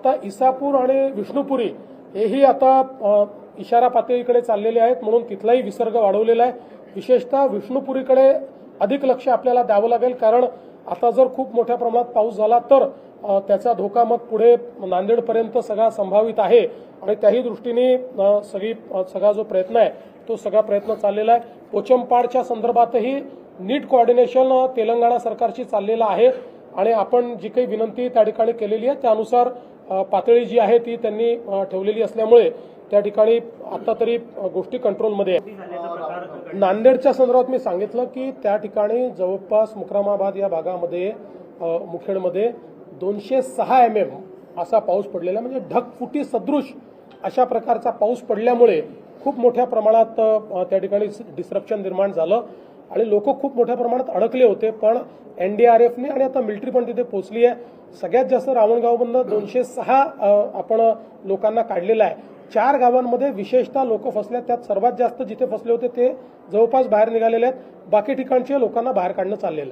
आता इसापूर आणि विष्णुपुरी हेही आता इशारा पातळीकडे चाललेले आहेत म्हणून तिथलाही विसर्ग वाढवलेला आहे. विशेषतः विष्णुपुरीकडे अधिक लक्ष आपल्याला द्यावं लागेल कारण आता जर खूप मोठ्या प्रमाणात पाऊस झाला तर त्याचा धोका मग पुढे नांदेडपर्यंत सगळा संभावित आहे. आणि त्याही दृष्टीने सगळी सगळा जो प्रयत्न आहे तो सगळा प्रयत्न चाललेला आहे. पोचमपाडच्या संदर्भातही नीट कोऑर्डिनेशन तेलंगणा सरकारशी चाललेलं आहे. आणि आपण जी काही विनंती त्या ठिकाणी केलेली आहे त्यानुसार पातळी जी आहे ती त्यांनी ठेवलेली असल्यामुळे त्या ठिकाणी आता तरी गोष्टी कंट्रोलमध्ये आहे नांदेडच्या संदर्भात मी सांगितलं की त्या ठिकाणी जवळपास मुक्रामाबाद या भागामध्ये मुखेडमध्ये दोनशे सहा एम एम असा पाऊस पडलेला म्हणजे ढगफुटी सदृश अशा प्रकारचा पाऊस पडल्यामुळे खूप मोठ्या प्रमाणात त्या ठिकाणी डिस्रप्शन निर्माण झालं. आणि लोक खूप मोठ्या प्रमाणात अडकले होते पण एनडीआरएफने आणि आता मिलिटरी पण तिथे पोहोचली आहे. सगळ्यात जास्त रावणगावमधनं दोनशे सहा आपण लोकांना काढलेलं आहे. चार गावांमध्ये विशेषतः लोक फसले त्यात सर्वात जास्त जिथे फसले होते ते जवळपास बाहेर निघालेले आहेत. बाकी ठिकाणचे लोकांना बाहेर काढणं चाललेलं आहे.